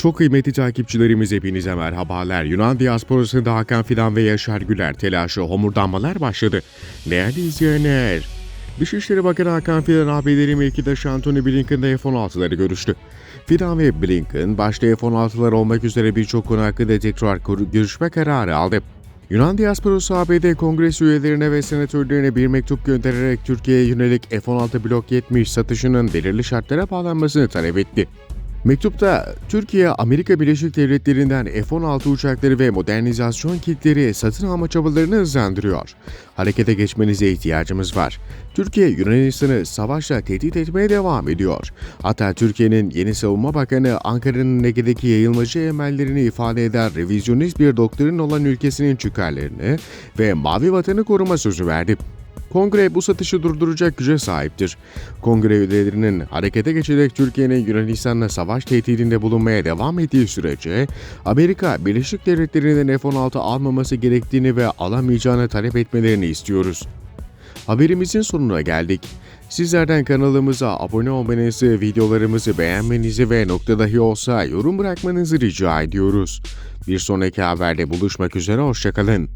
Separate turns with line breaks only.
Çok kıymetli takipçilerimiz hepinize merhabalar. Yunan diasporasında Hakan Fidan ve Yaşar Güler telaşı homurdanmalar başladı. Değerli izleyenler, Dışişleri Bakanı Hakan Fidan ABD'li mevkidaşı Antony Blinken'da F-16'ları görüştü. Fidan ve Blinken başta F-16'lar olmak üzere birçok konu hakkında tekrar görüşme kararı aldı. Yunan diasporası ABD kongres üyelerine ve senatörlerine bir mektup göndererek Türkiye'ye yönelik F-16 Blok 70 satışının belirli şartlara bağlanmasını talep etti. Mektupta Türkiye, Amerika Birleşik Devletleri'nden F-16 uçakları ve modernizasyon kitleri satın alma çabalarını hızlandırıyor. Harekete geçmenize ihtiyacımız var. Türkiye, Yunanistan'ı savaşla tehdit etmeye devam ediyor. Hatta Türkiye'nin yeni savunma bakanı Ankara'nın Ege'deki yayılmacı emellerini ifade eden revizyonist bir doktrin olan ülkesinin çıkarlarını ve mavi vatanı koruma sözü verdi. Kongre bu satışı durduracak güce sahiptir. Kongre üyelerinin harekete geçerek Türkiye'nin Yunanistan'la savaş tehdidinde bulunmaya devam ettiği sürece Amerika, Birleşik Devletleri'nin F-16 almaması gerektiğini ve alamayacağını talep etmelerini istiyoruz. Haberimizin sonuna geldik. Sizlerden kanalımıza abone olmanızı, videolarımızı beğenmenizi ve nokta dahi olsa yorum bırakmanızı rica ediyoruz. Bir sonraki haberde buluşmak üzere, hoşçakalın.